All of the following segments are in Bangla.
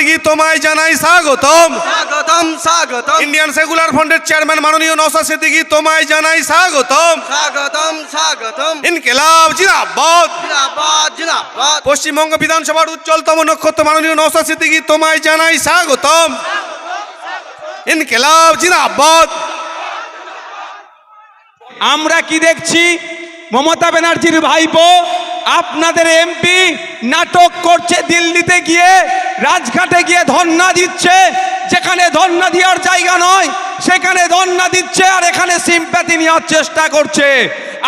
সিদ্দিকী তোমায় জানাই স্বাগতম। স্বাগতম স্বাগতম। ইন্ডিয়ান সেকুলার ফ্রন্টের চেয়ারম্যান মাননীয় নওশাদ সিদ্দিকী তোমায় জানাই স্বাগতম। স্বাগতম স্বাগতম। ইনকেলাব জিন্দাবাদ। জিন্দাবাদ জিন্দাবাদ। পশ্চিমবঙ্গ বিধানসভার উজ্জ্বলতম নক্ষত্র মাননীয় নওশাদ সিদ্দিকী তোমায় জানাই স্বাগতম। ইনকেলাব জিন্দাবাদ। আমরা কি দেখছি? মমতা ব্যানার্জির ভাইপো আপনাদের এমপি নাটক করছে দিল্লিতে গিয়ে। রাজঘাটে গিয়ে ধর্ণা দিচ্ছে, যেখানে ধর্ণা দেওয়ার জায়গা নয়, সেখানে ধর্ণা দিচ্ছে আর এখানে সিম্প্যাথি নেওয়ার চেষ্টা করছে।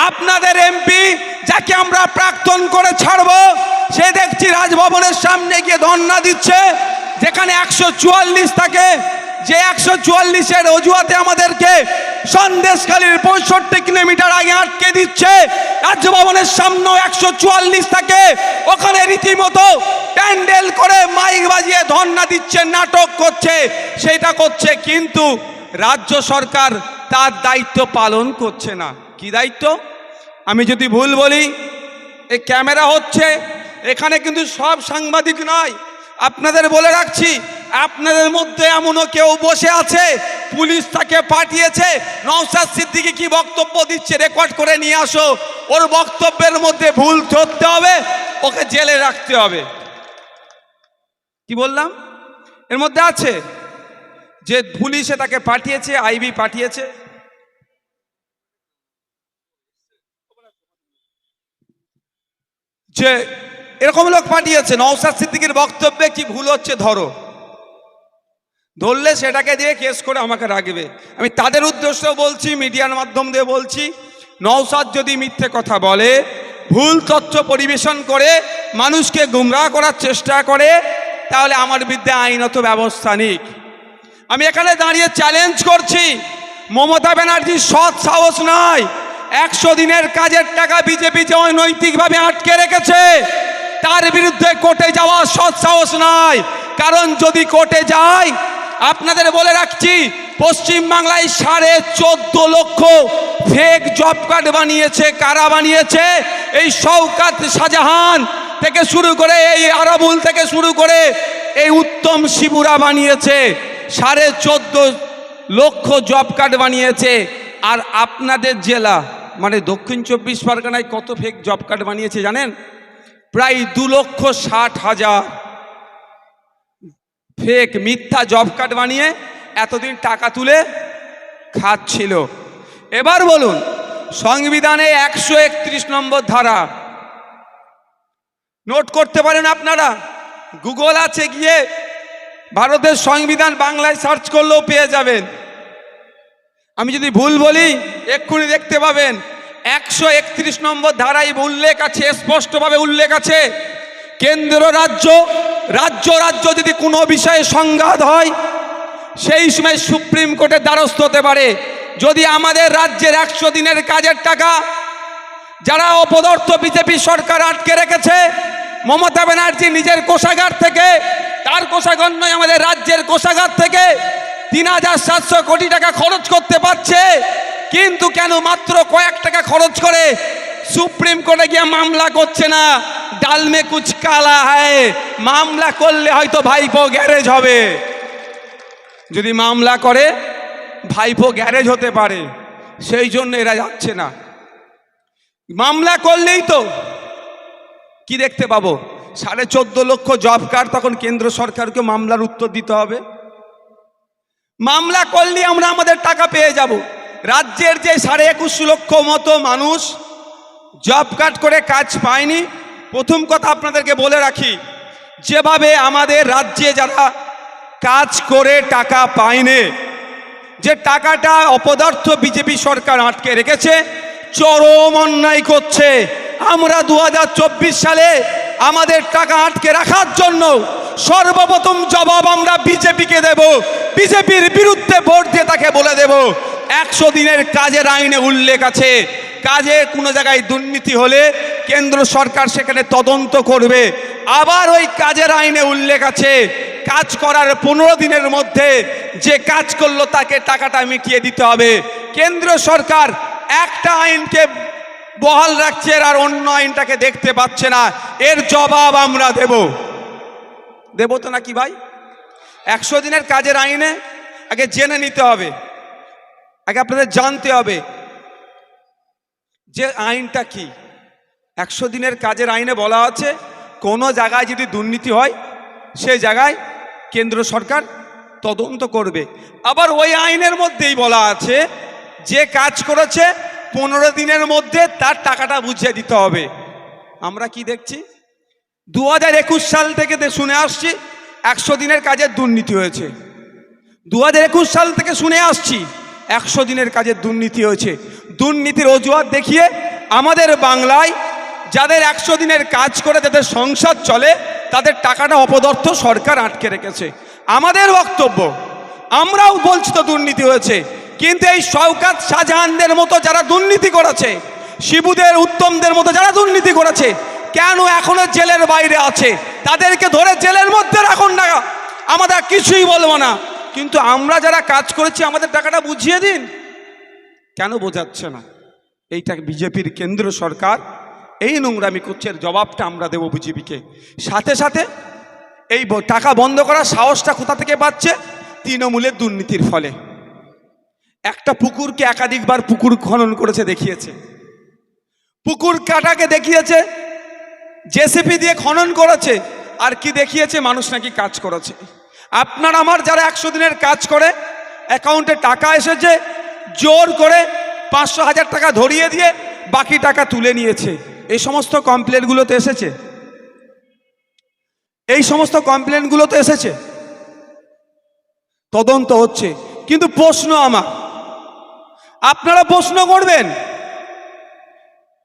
আপনাদের এমপি যাকে আমরা প্রাক্তন করে ছাড়ব, সে দেখছি রাজভবনের সামনে গিয়ে ধর্ণা দিচ্ছে, যেখানে একশো চুয়াল্লিশ থাকে যে একশো চুয়াল্লিশের অজুহাতে আমাদেরকে সন্দেশখালীর পঁয়ষট্টি কিলোমিটার আগে আটকে দিচ্ছে। রাজ্য ভবনের সামনেও একশো চুয়াল্লিশ থাকে। ওখানে রীতিমতো প্যান্ডেল করে মাইক বাজিয়ে ধর্ণা দিচ্ছে, নাটক করছে, সেটা করছে, কিন্তু রাজ্য সরকার তার দায়িত্ব পালন করছে না। কি দায়িত্ব? আমি যদি ভুল বলি এই ক্যামেরা হচ্ছে, এখানে কিন্তু সব সাংবাদিক নয়। আপনাদের বলে রাখছি আপনাদের মধ্যে এমনও কেউ বসে আছে? পুলিশ তাকে পাঠিয়েছে। নওশাদ সিদ্দিকি কি বক্তব্য দিচ্ছে? রেকর্ড করে নিয়ে আসো। ওর বক্তব্যের মধ্যে ভুল ধরতে হবে, ওকে জেলে রাখতে হবে। কি বললাম? এর মধ্যে আছে যে পুলিশে তাকে পাঠিয়েছে, আইবি পাঠিয়েছে। যে এরকম লোক পাঠিয়েছে। নওশাদ সিদ্দিকির বক্তব্যে কি ভুল হচ্ছে ধরো। ধরলে সেটাকে দিয়ে কেস করে আমাকে রাখবে। আমি তাদের উদ্দেশ্য বলছি, মিডিয়ার মাধ্যম দিয়ে বলছি, নওশাদ যদি মিথ্যে কথা বলে, ভুল তথ্য পরিবেশন করে, মানুষকে গুমরাহ করার চেষ্টা করে, তাহলে আমার বিরুদ্ধে আইনত ব্যবস্থা নিক। আমি এখানে দাঁড়িয়ে চ্যালেঞ্জ করছি, মমতা ব্যানার্জির সৎ সাহস নয়, একশো দিনের কাজের টাকা বিজেপি যে অনৈতিকভাবে আটকে রেখেছে, তার বিরুদ্ধে কোর্টে যাওয়া সৎ সাহস নয়। কারণ যদি কোর্টে যায় আপনাদের বলে রাখছি, পশ্চিম বাংলায় সাড়ে চোদ্দ লক্ষ ফেক জব কার্ড বানিয়েছে, কারা বানিয়েছে? এই শওকাত শাহজাহান থেকে শুরু করে, এই আরাবুল থেকে শুরু করে, এই উত্তম শিবুরা বানিয়েছে, সাড়ে চোদ্দ লক্ষ জব কার্ড বানিয়েছে। আর আপনাদের জেলা মানে দক্ষিণ চব্বিশ পরগনায় কত ফেক জব কার্ড বানিয়েছে জানেন? প্রায় দু লক্ষ ষাট হাজার। ফেক মিথ্যা জব কার্ড বানিয়ে এতদিন টাকা তুলে খাচ্ছিল। এবার বলুন, সংবিধানে একশো একত্রিশ নম্বর ধারা। নোট করতে পারেন আপনারা? গুগল আছে গিয়ে ভারতের সংবিধান বাংলায় সার্চ করলেও পেয়ে যাবেন। আমি যদি ভুল বলি, এক্ষুনি দেখতে পাবেন। একশো একত্রিশ নম্বর ধারায় উল্লেখ আছে, স্পষ্টভাবে উল্লেখ আছে। কেন্দ্র রাজ্য রাজ্য রাজ্য যদি কোনো বিষয়ে সংঘাত হয়, সেই সময় সুপ্রিম কোর্টের দ্বারস্থ হতে পারে। যদি আমাদের রাজ্যের একশো দিনের কাজের টাকা যারা অপদার্থ বিজেপি সরকার আটকে রেখেছে, মমতা ব্যানার্জি নিজের কোষাগার থেকে, তার কোষাগার নয়, আমাদের রাজ্যের কোষাগার থেকে তিন হাজার সাতশো কোটি টাকা খরচ করতে পারছে। কিন্তু কেন মাত্র কয়েক টাকা খরচ করে? সুপ্রিম কোর্টে গিয়ে মামলা করছে না। ডালমে কুচ কালা হয়। মামলা করলে হয়তো ভাইপো গ্যারেজ হবে। যদি মামলা করে, ভাইপো গ্যারেজ হতে পারে। সেই জন্য এরা যাচ্ছে না। মামলা করলেই তো কি দেখতে পাবো? সাড়ে চোদ্দ লক্ষ জব কার্ড তখন কেন্দ্র সরকারকে মামলার উত্তর দিতে হবে। মামলা করলে আমরা আমাদের টাকা পেয়ে যাব। রাজ্যের যে সাড়ে একুশ লক্ষ মতো মানুষ জব কার্ড করে কাজ পায়নি প্রথম কথা আপনাদেরকে বলে রাখি, যেভাবে আমাদের রাজ্যে যারা কাজ করে টাকা পায়নি, যে টাকাটা অপদার্থ বিজেপি সরকার আটকে রেখেছে, চরম অন্যায় করছে। আমরা দু হাজার চব্বিশ সালে আমাদের টাকা আটকে রাখার জন্য সর্বপ্রথম জবাব আমরা বিজেপিকে দেব। বিজেপির বিরুদ্ধে ভোট দিয়ে তাকে বলে দেব। একশো দিনের কাজের আইনে উল্লেখ আছে কাজে কোনো জায়গায় দুর্নীতি হলে কেন্দ্র সরকার সেখানে তদন্ত করবে। আবার ওই কাজের আইনে উল্লেখ আছে, কাজ করার পনেরো দিনের মধ্যে যে কাজ করল তাকে টাকাটা মিটিয়ে দিতে হবে। কেন্দ্র সরকার একটা আইনকে বহাল রাখছে আর অন্য আইনটাকে দেখতে পাচ্ছে না। এর জবাব আমরা দেব। দেব তো নাকি ভাই? একশো দিনের কাজের আইনে আগে জেনে নিতে হবে। আগে আপনাদের জানতে হবে। যে আইনটা কি? একশো দিনের কাজের আইনে বলা আছে, কোনো জায়গায় যদি দুর্নীতি হয় সেই জায়গায় কেন্দ্র সরকার তদন্ত করবে। আবার ওই আইনের মধ্যেই বলা আছে, যে কাজ করেছে, পনেরো দিনের মধ্যে তার টাকাটা বুঝিয়ে দিতে হবে। আমরা কি দেখছি? দু হাজার একুশ সাল থেকে শুনে আসছি, একশো দিনের কাজের দুর্নীতি হয়েছে। দু হাজার একুশ সাল থেকে শুনে আসছি, একশো দিনের কাজের দুর্নীতি হয়েছে। দুর্নীতির অজুহাত দেখিয়ে আমাদের বাংলায় যাদের একশো দিনের কাজ করে যাদের সংসার চলে, তাদের টাকাটা অপদর্থ সরকার আটকে রেখেছে। আমাদের বক্তব্য, আমরাও বলছি তো দুর্নীতি হয়েছে, কিন্তু এই শওকাত শাহজাহানদের মতো যারা দুর্নীতি করেছে, শিবুদের, উত্তমদের মতো যারা দুর্নীতি করেছে, কেন এখনও জেলের বাইরে আছে? তাদেরকে ধরে জেলের মধ্যে রাখুন না। আমরা কিছুই বলব না। কিন্তু আমরা যারা কাজ করেছি, আমাদের টাকাটা বুঝিয়ে দিন। কেন বোঝাচ্ছে না? এইটা বিজেপির কেন্দ্র সরকার। এই নোংরামি করছে, এর জবাবটা আমরা দেবো বিজেপিকে। সাথে সাথে এই টাকা বন্ধ করার সাহসটা কোথা থেকে পাচ্ছে? তৃণমূলের দুর্নীতির ফলে। একটা পুকুরকে একাধিকবার পুকুর খনন করেছে, দেখিয়েছে। পুকুর কাটাকে দেখিয়েছে, জেসিপি দিয়ে খনন করেছে, আর কি দেখিয়েছে? মানুষ নাকি কাজ করেছে। আপনার, আমার যারা একশো দিনের কাজ করে, অ্যাকাউন্টে টাকা এসেছে জোর করে পাঁচশো হাজার টাকা ধরিয়ে দিয়ে বাকি টাকা তুলে নিয়েছে। এই সমস্ত কমপ্লেনগুলো তো এসেছে? এই সমস্ত কমপ্লেনগুলো তো এসেছে? তদন্ত হচ্ছে। কিন্তু প্রশ্ন আমার, আপনারা প্রশ্ন করবেন,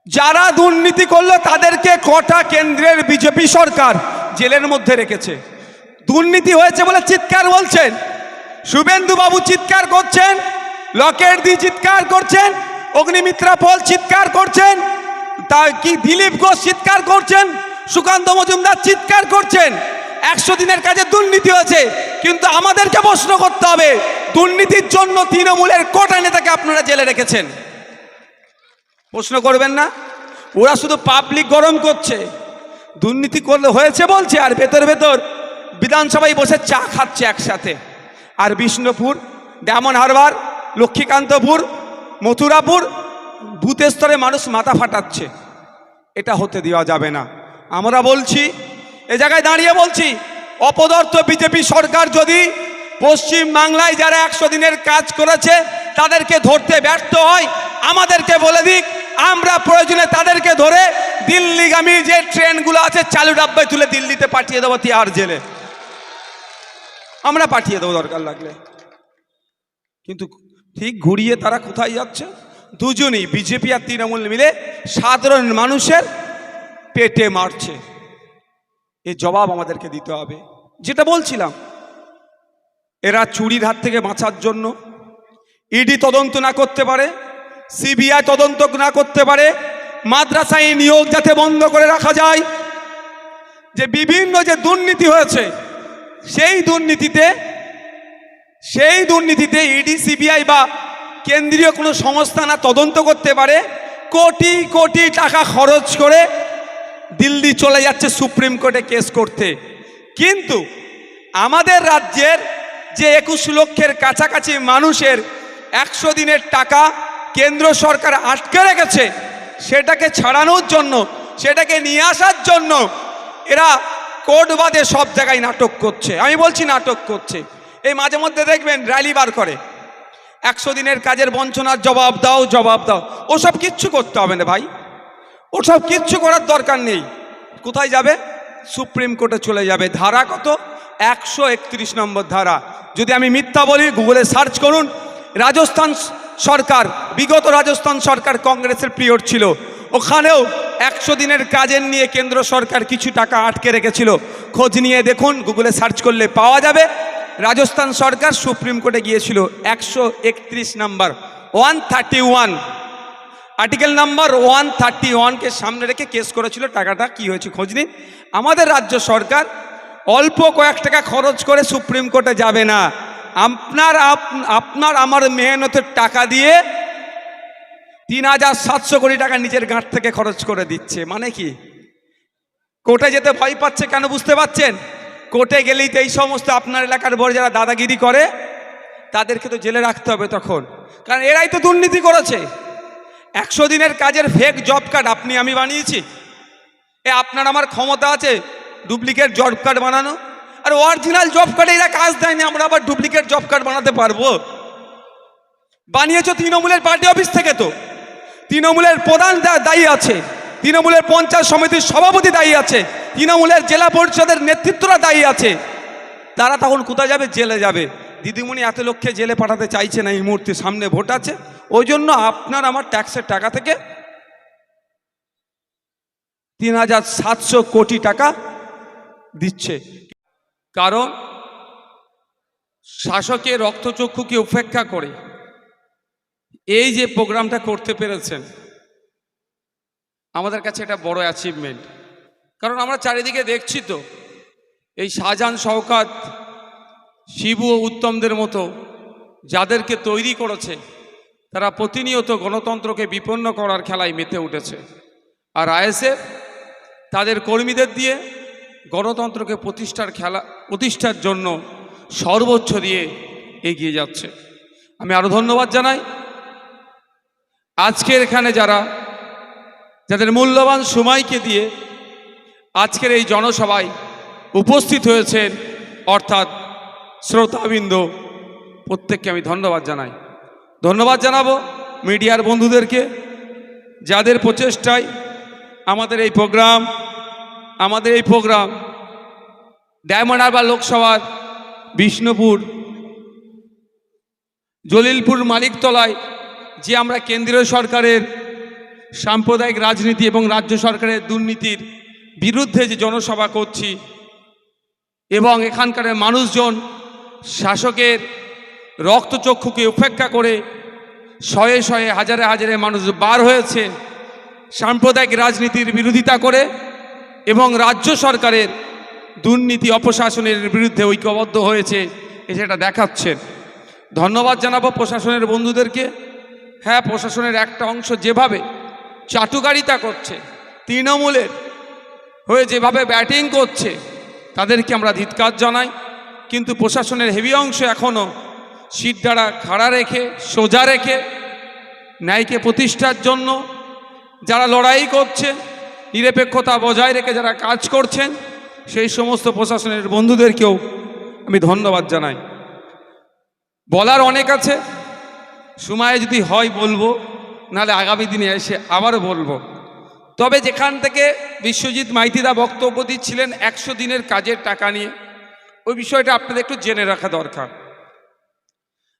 যারা দুর্নীতি করল তাদেরকে কটা কেন্দ্রের বিজেপি সরকার জেলের মধ্যে রেখেছে? দুর্নীতি হয়েছে বলে চিৎকার বলছেন? শুভেন্দু বাবু চিৎকার করছেন? লকেট দি চিৎকার করছেন, অগ্নিমিত্রা পল চিৎকার করছেন, তা কি দিলীপ ঘোষ চিৎকার করছেন, সুকান্ত মজুমদার চিৎকার করছেন, একশো দিনের কাজে দুর্নীতি হয়েছে, কিন্তু আমাদেরকে প্রশ্ন করতে হবে, দুর্নীতির জন্য তৃণমূলের কটা নেতাকে আপনারা জেলে রেখেছেন? প্রশ্ন করবেন না, ওরা শুধু পাবলিক গরম করছে, দুর্নীতি করলে হয়েছে বলছে, আর ভেতর ভেতর বিধানসভায় বসে চা খাচ্ছে একসাথে, আর বিষ্ণুপুর ডায়মন্ড হারবার লক্ষ্মীকান্তপুর, মথুরাপুর বুথ স্তরে মানুষ মাথা ফাটাচ্ছে। এটা হতে দেওয়া যাবে না। আমরা বলছি, এ জায়গায় দাঁড়িয়ে বলছি, অপদার্থ বিজেপি সরকার যদি পশ্চিম বাংলায় যারা একশো দিনের কাজ করেছে, তাদেরকে ধরতে ব্যর্থ হয়, আমাদেরকে বলে দিক, আমরা প্রয়োজনে তাদেরকে ধরে দিল্লিগামী যে ট্রেনগুলো আছে, চালু ডাব্বায় তুলে দিল্লিতে পাঠিয়ে দেবো তিহার জেলে। আমরা পাঠিয়ে দেবো দরকার লাগলে। কিন্তু ঠিক ঘুরিয়ে তারা কোথায় যাচ্ছে? দুজনই বিজেপি আর তৃণমূল মিলে সাধারণ মানুষের পেটে মারছে। এ জবাব আমাদেরকে দিতে হবে। যেটা বলছিলাম, এরা চুরির হাত থেকে বাঁচার জন্য ইডি তদন্ত না করতে পারে, সিবিআই তদন্ত না করতে পারে, মাদ্রাসায় নিয়োগ যাতে বন্ধ করে রাখা যায়। যে বিভিন্ন যে দুর্নীতি হয়েছে, সেই দুর্নীতিতে সেই দুর্নীতিতে ইডি, সিবিআই বা কেন্দ্রীয় কোনো সংস্থা না তদন্ত করতে পারে, কোটি কোটি টাকা খরচ করে দিল্লি চলে যাচ্ছে সুপ্রিম কোর্টে কেস করতে। কিন্তু আমাদের রাজ্যের যে একুশ লক্ষের কাছাকাছি মানুষের একশো দিনের টাকা কেন্দ্র সরকার আটকে রেখেছে, সেটাকে ছাড়ানোর জন্য, সেটাকে নিয়ে আসার জন্য এরা কোর্ট বাদে সব জায়গায় নাটক করছে। আমি বলছি নাটক করছে। এই মাঝে মধ্যে দেখবেন র্যালি বার করে। একশো দিনের কাজের বঞ্চনার জবাব দাও জবাব দাও। ওসব কিচ্ছু করতে হবে না ভাই। ওসব কিচ্ছু করার দরকার নেই। কোথায় যাবে? সুপ্রিম কোর্টে চলে যাবে। ধারা কত? একশো একত্রিশ নম্বর ধারা। যদি আমি মিথ্যা বলি, গুগলে সার্চ করুন, রাজস্থান সরকার, বিগত রাজস্থান সরকার কংগ্রেসের পিরিয়ড ছিল। ওখানেও একশো দিনের কাজের নিয়ে কেন্দ্র সরকার কিছু টাকা আটকে রেখেছিল। খোঁজ নিয়ে দেখুন, গুগলে সার্চ করলে পাওয়া যাবে। রাজস্থান সরকার সুপ্রিম কোর্টে গিয়েছিল একশো একত্রিশ number one thirty one article number one thirty ওয়ানকে সামনে রেখে কেস করেছিল, টাকাটা কি হয়েছে খোঁজ নিন। আমাদের রাজ্য সরকার অল্প কয়েক টাকা খরচ করে সুপ্রিম কোর্টে যাবে না। আপনার আপ- আপনার আমার মেহনতের টাকা দিয়ে তিন হাজার সাতশো কোটি টাকা নিজের গাঁট থেকে খরচ করে দিচ্ছে। মানে কি? কোর্টে যেতে ভয় পাচ্ছে কেন বুঝতে পাচ্ছেন কোর্টে গেলেই তো এই সমস্ত আপনার এলাকার বড় যারা দাদাগিরি করে, তাদেরকে তো জেলে রাখতে হবে তখন। কারণ এরাই তো দুর্নীতি করেছে। একশো দিনের কাজের ফেক জব কার্ড আপনি, আমি বানিয়েছি। এ আপনার আমার ক্ষমতা আছে ডুপ্লিকেট জব কার্ড বানানো। আর অরিজিনাল জব কার্ডে এরা কাজ দেয়নি, আমরা আবার ডুপ্লিকেট জব কার্ড বানাতে পারব। বানিয়েছ তৃণমূলের পার্টি অফিস থেকে তো। তৃণমূলের প্রধান দায়ী আছে। তৃণমূলের পঞ্চায়েত সমিতির সভাপতি দায়ী আছে, তৃণমূলের জেলা পরিষদের নেতৃত্বরা দায়ী আছে। তারা তখন কোথায় যাবে? জেলে যাবে। দিদিমণি এত লক্ষ্যে জেলে পাঠাতে চাইছে না, এই মুহূর্তে সামনে ভোট আছে। ওই জন্য আপনার আমার ট্যাক্সের টাকা থেকে তিন হাজার সাতশো কোটি টাকা দিচ্ছে। কারণ শাসকের রক্তচক্ষুকে উপেক্ষা করে? এই যে প্রোগ্রামটা করতে পেরেছেন আমাদের কাছে এটা বড় অ্যাচিভমেন্ট কারণ আমরা চারিদিকে দেখছি তো, এই শাহজাহান শওকাত, শিবু ও উত্তমদের মতো যাদেরকে তৈরি করেছে, তারা প্রতিনিয়ত গণতন্ত্রকে বিপন্ন করার খেলায় মেতে উঠেছে। আর আইএসএফ তাদের কর্মীদের দিয়ে গণতন্ত্রকে প্রতিষ্ঠার খেলা, প্রতিষ্ঠার জন্য সর্বোচ্চ দিয়ে এগিয়ে যাচ্ছে। আমি আরও ধন্যবাদ জানাই। আজকের এখানে যারা যাদের মূল্যবান সময়কে দিয়ে আজকের এই জনসভায় উপস্থিত হয়েছেন, অর্থাৎ শ্রোতাবৃন্দ, প্রত্যেককে আমি ধন্যবাদ জানাই। ধন্যবাদ জানাব মিডিয়ার বন্ধুদেরকে, যাদের প্রচেষ্টায় আমাদের এই প্রোগ্রাম, আমাদের এই প্রোগ্রাম, ডায়মন্ড হারবার লোকসভার বিষ্ণুপুর, জলিলপুর মালিকতলায় যে আমরা কেন্দ্রীয় সরকারের সাম্প্রদায়িক রাজনীতি এবং রাজ্য সরকারের দুর্নীতির বিরুদ্ধে যে জনসভা করছি এবং এখানকার মানুষজন শাসকের রক্তচক্ষুকে উপেক্ষা করে শয়ে শয়ে হাজারে হাজারে মানুষ বার হয়েছে সাম্প্রদায়িক রাজনীতির বিরোধিতা করে এবং রাজ্য সরকারের দুর্নীতি অপশাসনের বিরুদ্ধে ঐক্যবদ্ধ হয়েছে সেটা দেখাচ্ছেন ধন্যবাদ জানাব প্রশাসনের বন্ধুদেরকে। হ্যাঁ প্রশাসনের একটা অংশ যেভাবে চাটুকারিতা করছে। তৃণমূলের হয়ে যেভাবে ব্যাটিং করছে তাদেরকে আমরা ধিৎকার জানাই। কিন্তু প্রশাসনের হেভি অংশ এখনও সিদ্ধারা খাড়া রেখে সোজা রেখে ন্যায়কে প্রতিষ্ঠার জন্য যারা লড়াই করছে নিরপেক্ষতা বজায় রেখে যারা কাজ করছেন সেই সমস্ত প্রশাসনের বন্ধুদেরকেও আমি ধন্যবাদ জানাই। বলার অনেক আছে সময় যদি হয় বলব। নাহলে আগামী দিনে এসে আবারও বলব। তবে যেখান থেকে বিশ্বজিৎ মাইতিদা বক্তব্য দিচ্ছিলেন একশো দিনের কাজের টাকা নিয়ে, ওই বিষয়টা আপনাদের একটু জেনে রাখা দরকার।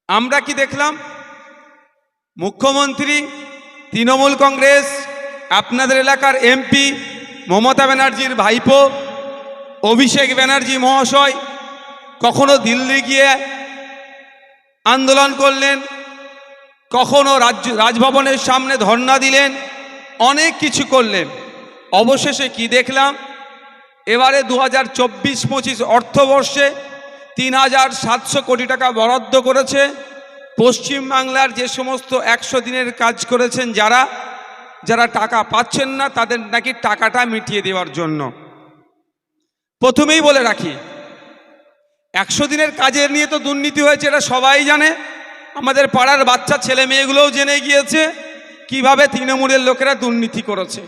আমরা কি দেখলাম? মুখ্যমন্ত্রী, তৃণমূল কংগ্রেস, আপনাদের এলাকার এমপি মমতা ব্যানার্জির ভাইপো, অভিষেক ব্যানার্জি মহাশয় কখনো দিল্লি গিয়ে আন্দোলন করলেন কখনো রাজ্য রাজভবনের সামনে ধর্ণা দিলেন, অনেক কিছু করলেন। অবশেষে কি দেখলাম? এবারে দু হাজার চব্বিশ পঁচিশ অর্থবর্ষে তিন হাজার সাতশো কোটি টাকা বরাদ্দ করেছে। পশ্চিমবাংলার যে সমস্ত একশো দিনের কাজ করেছেন যারা যারা টাকা পাচ্ছেন না, তাদের নাকি টাকাটা মিটিয়ে দেওয়ার জন্য। প্রথমেই বলে রাখি, একশো দিনের কাজের নিয়ে তো দুর্নীতি হয়েছে, এটা সবাই জানে। আমাদের পাড়ার বাচ্চা ছেলে মেয়েগুলোও জেনে গিয়েছে কীভাবে তৃণমূলের লোকেরা দুর্নীতি করেছে।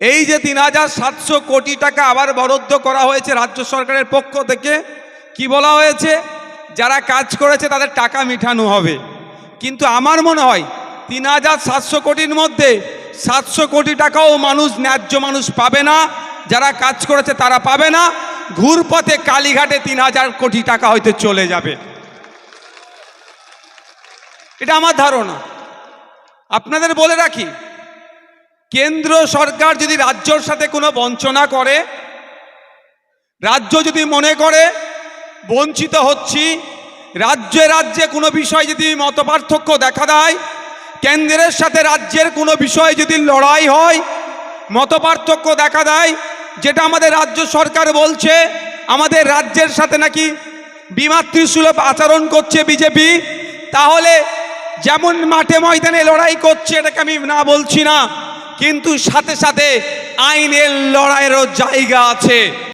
এই যে তিন হাজার সাতশো কোটি টাকা আবার বরাদ্দ করা হয়েছে রাজ্য সরকারের পক্ষ থেকে, কি বলা হয়েছে? যারা কাজ করেছে তাদের টাকা মিঠানো হবে। কিন্তু আমার মনে হয় তিন হাজার সাতশো কোটির মধ্যে সাতশো কোটি টাকাও মানুষ, ন্যায্য মানুষ পাবে না। যারা কাজ করেছে তারা পাবে না। ঘুরপথে কালীঘাটে তিন হাজার কোটি টাকা হয়তো চলে যাবে। এটা আমার ধারণা। আপনাদের বলে রাখি, কেন্দ্র সরকার যদি রাজ্যর সাথে কোনো বঞ্চনা করে, রাজ্য যদি মনে করে, বঞ্চিত হচ্ছি, রাজ্যে রাজ্যে কোনো বিষয় যদি মতপার্থক্য দেখা দেয়, কেন্দ্রের সাথে রাজ্যের কোনো বিষয় যদি লড়াই হয়, মতপার্থক্য দেখা দেয়, যেটা আমাদের রাজ্য সরকার বলছে, আমাদের রাজ্যের সাথে নাকি বিমাতৃসুলভ আচরণ করছে বিজেপি, তাহলে যেমন মাঠে ময়দানে লড়াই করছে, এটাকে আমি না বলছি না, কিন্তু সাথে সাথে আইনের লড়াইয়েরও জায়গা আছে।